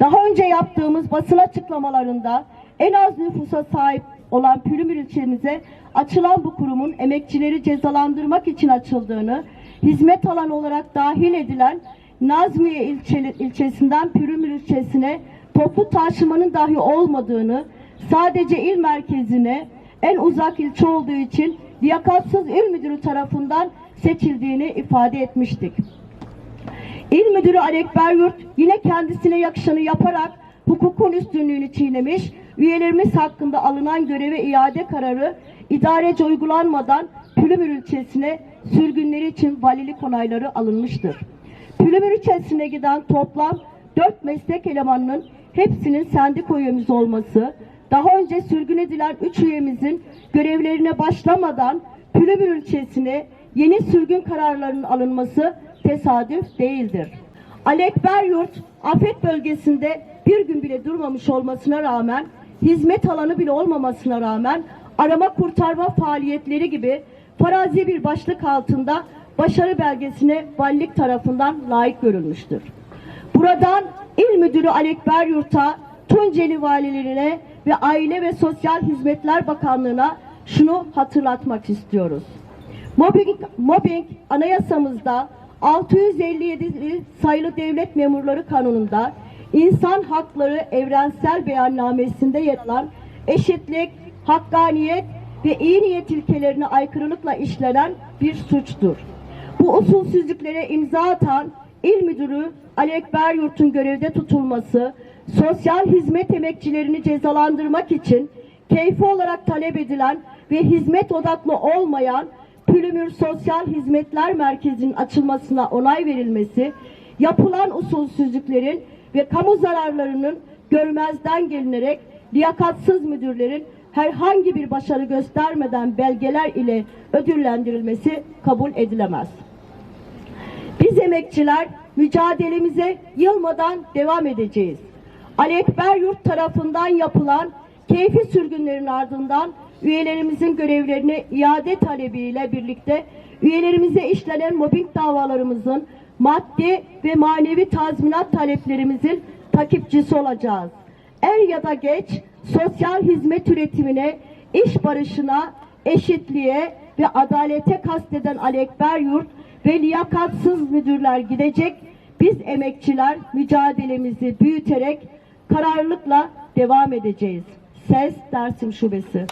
Daha önce yaptığımız basın açıklamalarında en az nüfusa sahip olan Pülümür ilçemize açılan bu kurumun emekçileri cezalandırmak için açıldığını, hizmet alanı olarak dahil edilen Nazmiye ilçe, ilçesinden Pülümür ilçesine toplu taşımanın dahi olmadığını, sadece il merkezine en uzak ilçe olduğu için liyakatsız il müdürü tarafından seçildiğini ifade etmiştik. İl Müdürü Alekber Yurt yine kendisine yakışanı yaparak hukukun üstünlüğünü çiğnemiş, üyelerimiz hakkında alınan göreve iade kararı idarece uygulanmadan Pülümür ilçesine sürgünleri için valilik onayları alınmıştır. Pülümür ilçesine giden toplam 4 meslek elemanının hepsinin sendika üyemiz olması, daha önce sürgün edilen 3 üyemizin görevlerine başlamadan Pülümür ilçesine yeni sürgün kararlarının alınması tesadüf değildir. Alekber Yurt afet bölgesinde bir gün bile durmamış olmasına rağmen hizmet alanı bile olmamasına rağmen arama kurtarma faaliyetleri gibi farazi bir başlık altında başarı belgesine valilik tarafından layık görülmüştür. Buradan İl Müdürü Alekber Yurt'a, Tunceli valilerine ve Aile ve Sosyal Hizmetler Bakanlığı'na şunu hatırlatmak istiyoruz. Mobbing, mobbing anayasamızda 657 sayılı devlet memurları kanununda insan hakları evrensel beyannamesinde yer alan eşitlik, hakkaniyet ve iyi niyet ilkelerine aykırılıkla işlenen bir suçtur. Bu usulsüzlüklere imza atan İl Müdürü Ali Ekber Yurt'un görevde tutulması, sosyal hizmet emekçilerini cezalandırmak için keyfi olarak talep edilen ve hizmet odaklı olmayan Pülümür Sosyal Hizmetler Merkezi'nin açılmasına onay verilmesi, yapılan usulsüzlüklerin ve kamu zararlarının görmezden gelinerek liyakatsız müdürlerin herhangi bir başarı göstermeden belgeler ile ödüllendirilmesi kabul edilemez. Biz emekçiler mücadelemize yılmadan devam edeceğiz. Ali Ekber Yurt tarafından yapılan keyfi sürgünlerin ardından üyelerimizin görevlerine iade talebiyle birlikte üyelerimize işlenen mobbing davalarımızın maddi ve manevi tazminat taleplerimizin takipçisi olacağız. Er ya da geç sosyal hizmet üretimine, iş barışına, eşitliğe ve adalete kasteden Ali Ekber Yurt ve liyakatsız müdürler gidecek. Biz emekçiler mücadelemizi büyüterek kararlılıkla devam edeceğiz. Ses Dersim Şubesi.